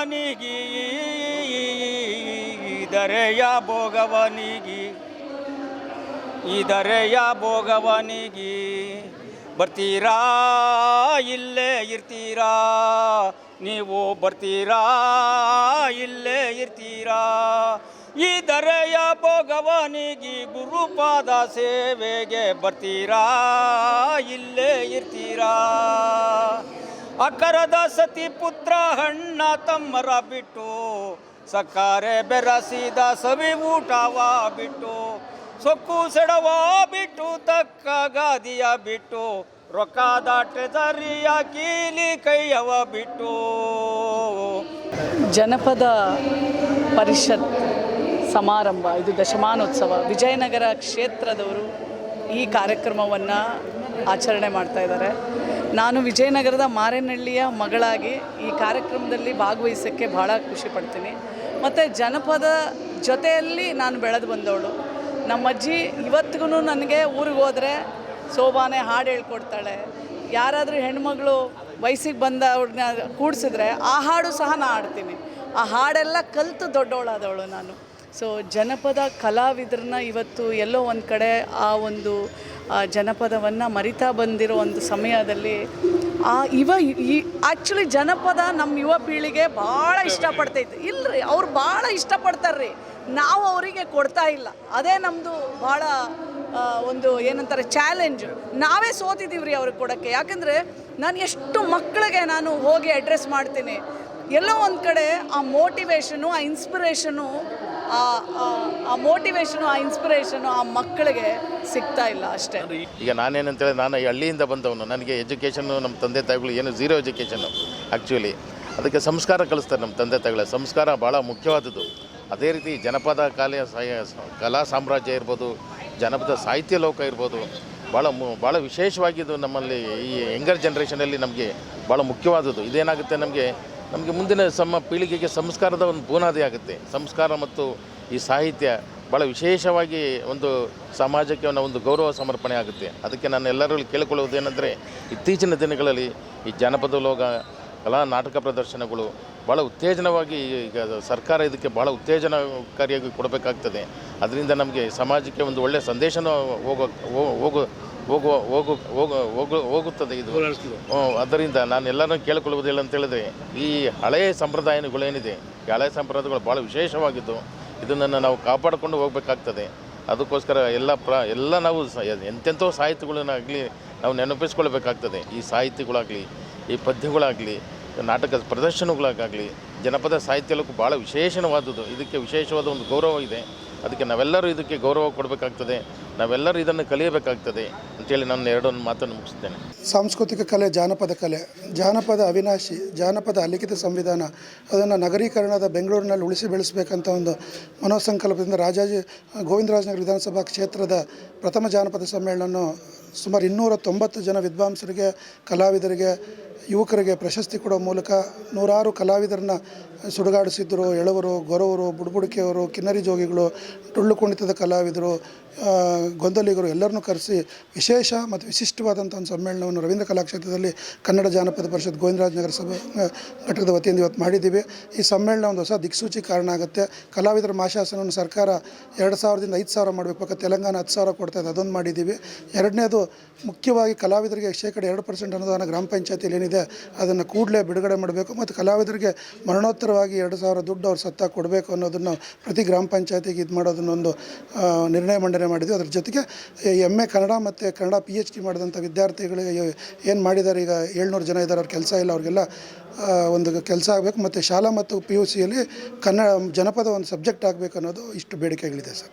ಭೋಗವನಿಗಿ ಇದರೆಯ ಭೋಗವನಿಗಿ. ಇದರೆಯ ಭೋಗವನಿಗಿ ಬರ್ತೀರಾ? ಇಲ್ಲೇ ಇರ್ತೀರಾ? ನೀವು ಬರ್ತೀರಾ? ಇಲ್ಲೇ ಇರ್ತೀರಾ? ಈ ದರೆಯ ಭೋಗವನಿಗಿ ಗುರುಪಾದ ಸೇವೆಗೆ ಬರ್ತೀರಾ? ಇಲ್ಲೇ ಇರ್ತೀರಾ? ಅಕರದ ಸತಿ ಪುತ್ರ ಹಣ್ಣ ತಮ್ಮರ ಬಿಟ್ಟು ಸಕ್ಕರೆ ಬೆರಸಿದ ಸವಿ ಊಟವ ಬಿಟ್ಟು, ಸೊಕ್ಕು ಸೆಡವ ಬಿಟ್ಟು, ತಕ್ಕ ಗಾದಿಯ ಬಿಟ್ಟು ರೊಕ್ಕದ ದರಿಯ ಕೀಲಿ ಕೈಯವ ಬಿಟ್ಟು. ಜನಪದ ಪರಿಷತ್ ಸಮಾರಂಭ, ಇದು ದಶಮಾನೋತ್ಸವ. ವಿಜಯನಗರ ಕ್ಷೇತ್ರದವರು ಈ ಕಾರ್ಯಕ್ರಮವನ್ನು ಆಚರಣೆ ಮಾಡ್ತಾ ಇದ್ದಾರೆ. ನಾನು ವಿಜಯನಗರದ ಮಾರೇನಹಳ್ಳಿಯ ಮಗಳಾಗಿ ಈ ಕಾರ್ಯಕ್ರಮದಲ್ಲಿ ಭಾಗವಹಿಸೋಕ್ಕೆ ಭಾಳ ಖುಷಿ ಪಡ್ತೀನಿ. ಮತ್ತು ಜನಪದ ಜೊತೆಯಲ್ಲಿ ನಾನು ಬೆಳೆದು ಬಂದವಳು. ನಮ್ಮ ಅಜ್ಜಿ ಇವತ್ತಿಗೂ ನನಗೆ ಊರಿಗೆ ಹೋದರೆ ಸೋಬಾನೆ ಹಾಡು ಹೇಳ್ಕೊಡ್ತಾಳೆ. ಯಾರಾದರೂ ಹೆಣ್ಮಗಳು ವಯಸ್ಸಿಗೆ ಬಂದ ಅವ್ರನ್ನ ಕೂಡಿಸಿದ್ರೆ ಆ ಹಾಡು ಸಹ ನಾ ಹಾಡ್ತೀನಿ. ಆ ಹಾಡೆಲ್ಲ ಕಲಿತು ದೊಡ್ಡವಳಾದವಳು ನಾನು. ಸೊ ಜನಪದ ಕಲಾವಿದರನ್ನ ಇವತ್ತು ಎಲ್ಲೋ ಒಂದು ಕಡೆ ಆ ಒಂದು ಜನಪದವನ್ನು ಮರಿತಾ ಬಂದಿರೋ ಒಂದು ಸಮಯದಲ್ಲಿ ಆ ಇವ ಈ ಆ್ಯಕ್ಚುಲಿ ಜನಪದ ನಮ್ಮ ಯುವ ಪೀಳಿಗೆ ಭಾಳ ಇಷ್ಟಪಡ್ತೈತೆ. ಇಲ್ಲರಿ ಅವ್ರು ಭಾಳ ಇಷ್ಟಪಡ್ತಾರ್ರಿ. ನಾವು ಅವರಿಗೆ ಕೊಡ್ತಾ ಇಲ್ಲ. ಅದೇ ನಮ್ಮದು ಭಾಳ ಒಂದು ಏನಂತಾರೆ ಚಾಲೆಂಜ್ ನಾವೇ ಸೋತಿದ್ದೀವಿ ರೀ ಅವ್ರಿಗೆ ಕೊಡೋಕ್ಕೆ. ಯಾಕಂದರೆ ನಾನು ಎಷ್ಟು ಮಕ್ಕಳಿಗೆ ನಾನು ಹೋಗಿ ಅಡ್ರೆಸ್ ಮಾಡ್ತೀನಿ. ಎಲ್ಲೋ ಒಂದು ಕಡೆ ಆ ಮೋಟಿವೇಶನು ಆ ಇನ್ಸ್ಪಿರೇಷನು ಆ ಮೋಟಿವೇಶನು ಆ ಇನ್ಸ್ಪಿರೇಷನು ಆ ಮಕ್ಕಳಿಗೆ ಸಿಗ್ತಾ ಇಲ್ಲ ಅಷ್ಟೇ. ಈಗ ನಾನೇನಂತೇಳಿ ನಾನು ಈ ಹಳ್ಳಿಯಿಂದ ಬಂದವನು, ನನಗೆ ಎಜುಕೇಷನ್ನು ನಮ್ಮ ತಂದೆ ತಾಯಿಗಳು ಏನು ಝೀರೋ ಎಜುಕೇಷನ್ನು ಆ್ಯಕ್ಚುಲಿ ಅದಕ್ಕೆ ಸಂಸ್ಕಾರ ಕಲಿಸ್ತಾರೆ ನಮ್ಮ ತಂದೆ ತಾಯಿಗಳ. ಸಂಸ್ಕಾರ ಭಾಳ ಮುಖ್ಯವಾದದ್ದು. ಅದೇ ರೀತಿ ಜನಪದ ಕಲೆ ಕಲಾ ಸಾಮ್ರಾಜ್ಯ ಇರ್ಬೋದು, ಜನಪದ ಸಾಹಿತ್ಯ ಲೋಕ ಇರ್ಬೋದು ಭಾಳ ಮು ಭಾಳ ವಿಶೇಷವಾಗಿದ್ದು ನಮ್ಮಲ್ಲಿ ಈ ಯಂಗರ್ ಜನ್ರೇಷನಲ್ಲಿ ನಮಗೆ ಭಾಳ ಮುಖ್ಯವಾದದ್ದು. ಇದೇನಾಗುತ್ತೆ ನಮಗೆ ನಮಗೆ ಮುಂದಿನ ಸಮ ಪೀಳಿಗೆಗೆ ಸಂಸ್ಕಾರದ ಒಂದು ಬುನಾದಿ ಆಗುತ್ತೆ. ಸಂಸ್ಕಾರ ಮತ್ತು ಈ ಸಾಹಿತ್ಯ ಭಾಳ ವಿಶೇಷವಾಗಿ ಒಂದು ಸಮಾಜಕ್ಕೆ ಒಂದು- ಗೌರವ ಸಮರ್ಪಣೆ ಆಗುತ್ತೆ. ಅದಕ್ಕೆ ನಾನು ಎಲ್ಲರಲ್ಲಿ ಕೇಳಿಕೊಳ್ಳುವುದೇನೆಂದರೆ ಇತ್ತೀಚಿನ ದಿನಗಳಲ್ಲಿ ಈ ಜನಪದ ಲೋಕ ಕಲಾ ನಾಟಕ ಪ್ರದರ್ಶನಗಳು ಭಾಳ ಉತ್ತೇಜನವಾಗಿ ಈಗ ಸರ್ಕಾರ ಇದಕ್ಕೆ ಭಾಳ ಉತ್ತೇಜನಕಾರಿಯಾಗಿ ಕೊಡಬೇಕಾಗ್ತದೆ. ಅದರಿಂದ ನಮಗೆ ಸಮಾಜಕ್ಕೆ ಒಂದು ಒಳ್ಳೆಯ ಸಂದೇಶನೂ ಹೋಗೋ ಹೋಗೋ ಹೋಗುವ ಹೋಗು ಹೋಗು ಹೋಗು ಹೋಗುತ್ತದೆ ಇದು. ಅದರಿಂದ ನಾನು ಎಲ್ಲರೂ ಕೇಳಿಕೊಳ್ಳುವುದಿಲ್ಲ ಅಂತ ಹೇಳಿದ್ರೆ ಈ ಹಳೆಯ ಸಂಪ್ರದಾಯಗಳೇನಿದೆ ಈ ಹಳೆಯ ಸಂಪ್ರದಾಯಗಳು ಭಾಳ ವಿಶೇಷವಾಗಿದ್ದು ಇದನ್ನು ನಾವು ಕಾಪಾಡಿಕೊಂಡು ಹೋಗಬೇಕಾಗ್ತದೆ. ಅದಕ್ಕೋಸ್ಕರ ಎಲ್ಲ ಪ್ರ ಎಲ್ಲ ನಾವು ಎಂತೆಂಥೋ ಸಾಹಿತ್ಯಗಳನ್ನಾಗಲಿ ನಾವು ನೆನಪಿಸ್ಕೊಳ್ಬೇಕಾಗ್ತದೆ. ಈ ಸಾಹಿತ್ಯಗಳಾಗಲಿ ಈ ಪದ್ಯಗಳಾಗಲಿ ನಾಟಕ ಪ್ರದರ್ಶನಗಳಾಗಲಿ ಜನಪದ ಸಾಹಿತ್ಯಕ್ಕೂ ಭಾಳ ವಿಶೇಷವಾದದ್ದು ಇದಕ್ಕೆ ವಿಶೇಷವಾದ ಒಂದು ಗೌರವ ಇದೆ. ಅದಕ್ಕೆ ನಾವೆಲ್ಲರೂ ಇದಕ್ಕೆ ಗೌರವ ಕೊಡಬೇಕಾಗ್ತದೆ. ನಾವೆಲ್ಲರೂ ಇದನ್ನು ಕಲಿಯಬೇಕಾಗ್ತದೆ ಅಂತೇಳಿ ನಾನು ಎರಡೊಂದು ಮಾತನ್ನು ಮುಗಿಸ್ತೇನೆ ಸಾಂಸ್ಕೃತಿಕ ಕಲೆ, ಜಾನಪದ ಕಲೆ, ಜಾನಪದ ಅವಿನಾಶಿ, ಜಾನಪದ ಅಲಿಖಿತ ಸಂವಿಧಾನ, ಅದನ್ನು ನಗರೀಕರಣದ ಬೆಂಗಳೂರಿನಲ್ಲಿ ಉಳಿಸಿ ಬೆಳೆಸಬೇಕಂತ ಒಂದು ಮನೋಸಂಕಲ್ಪದಿಂದ ರಾಜಾಜಿ, ಗೋವಿಂದರಾಜನಗರ ವಿಧಾನಸಭಾ ಕ್ಷೇತ್ರದ ಪ್ರಥಮ ಜಾನಪದ ಸಮ್ಮೇಳನ ಸುಮಾರು ಇನ್ನೂರ ತೊಂಬತ್ತು ಜನ ವಿದ್ವಾಂಸರಿಗೆ, ಕಲಾವಿದರಿಗೆ, ಯುವಕರಿಗೆ ಪ್ರಶಸ್ತಿ ಕೊಡೋ ಮೂಲಕ ನೂರಾರು ಕಲಾವಿದರನ್ನ ಸುಡುಗಾಡಿಸಿದ್ರು. ಎಳವರು, ಗೊರವರು, ಬುಡ್ಬುಡಿಕೆಯವರು, ಕಿನ್ನರಿ ಜೋಗಿಗಳು, ಟುಳ್ಳು ಕುಣಿತದ ಕಲಾವಿದರು ಗೊಂದಲಿಗರು ಎಲ್ಲರನ್ನೂ ಕರೆಸಿ ವಿಶೇಷ ಮತ್ತು ವಿಶಿಷ್ಟವಾದಂಥ ಒಂದು ಸಮ್ಮೇಳನವನ್ನು ರವೀಂದ್ರ ಕಲಾಕ್ಷೇತ್ರದಲ್ಲಿ ಕನ್ನಡ ಜಾನಪದ ಪರಿಷತ್ ಗೋವಿಂದರಾಜನಗರ ಸಭಾ ಘಟಕದ ವತಿಯಿಂದ ಇವತ್ತು ಮಾಡಿದ್ದೀವಿ. ಈ ಸಮ್ಮೇಳನ ಒಂದು ಹೊಸ ದಿಕ್ಸೂಚಿ ಕಾರಣ ಆಗುತ್ತೆ. ಕಲಾವಿದರ ಮಾಶಾಸನವನ್ನು ಸರ್ಕಾರ ಎರಡು ಸಾವಿರದಿಂದ ಐದು ಸಾವಿರ ಮಾಡಬೇಕು. ಪಕ್ಕ ತೆಲಂಗಾಣ ಹತ್ತು ಸಾವಿರ ಕೊಡ್ತಾ ಇದೆ. ಅದೊಂದು ಮಾಡಿದ್ದೀವಿ. ಎರಡನೇದು ಮುಖ್ಯವಾಗಿ ಕಲಾವಿದರಿಗೆ ಶೇಕಡ ಎರಡು ಪರ್ಸೆಂಟ್ ಅನುದಾನ ಗ್ರಾಮ ಪಂಚಾಯತಿಯಲ್ಲಿ ಏನಿದೆ, ಅದನ್ನು ಕೂಡಲೇ ಬಿಡುಗಡೆ ಮಾಡಬೇಕು ಮತ್ತು ಕಲಾವಿದರಿಗೆ ಮರಣೋತ್ತರವಾಗಿ ಎರಡು ಸಾವಿರ ದುಡ್ಡು ಅವ್ರು ಸತ್ತ ಕೊಡಬೇಕು ಅನ್ನೋದನ್ನು ಪ್ರತಿ ಗ್ರಾಮ ಪಂಚಾಯತಿಗೆ ಇದು ಮಾಡೋದನ್ನೊಂದು ನಿರ್ಣಯ ಮಂಡನೆ ಮಾಡಿದ್ವಿ. ಅದ್ರ ಜೊತೆಗೆ ಎಂ ಎ ಕನ್ನಡ ಮತ್ತು ಕನ್ನಡ ಪಿ ಎಚ್ ಡಿ ಮಾಡಿದಂಥ ವಿದ್ಯಾರ್ಥಿಗಳಿಗೆ ಏನು ಮಾಡಿದ್ದಾರೆ ಈಗ ಏಳ್ನೂರು ಜನ ಇದ್ದಾರೆ, ಅವ್ರ ಕೆಲಸ ಇಲ್ಲ, ಅವ್ರಿಗೆಲ್ಲ ಒಂದು ಕೆಲಸ ಆಗಬೇಕು, ಮತ್ತು ಶಾಲಾ ಮತ್ತು ಪಿ ಯು ಸಿಯಲ್ಲಿ ಕನ್ನಡ, ಜನಪದ ಒಂದು ಸಬ್ಜೆಕ್ಟ್ ಆಗಬೇಕು ಅನ್ನೋದು ಇಷ್ಟು ಬೇಡಿಕೆಗಳಿದೆ ಸರ್.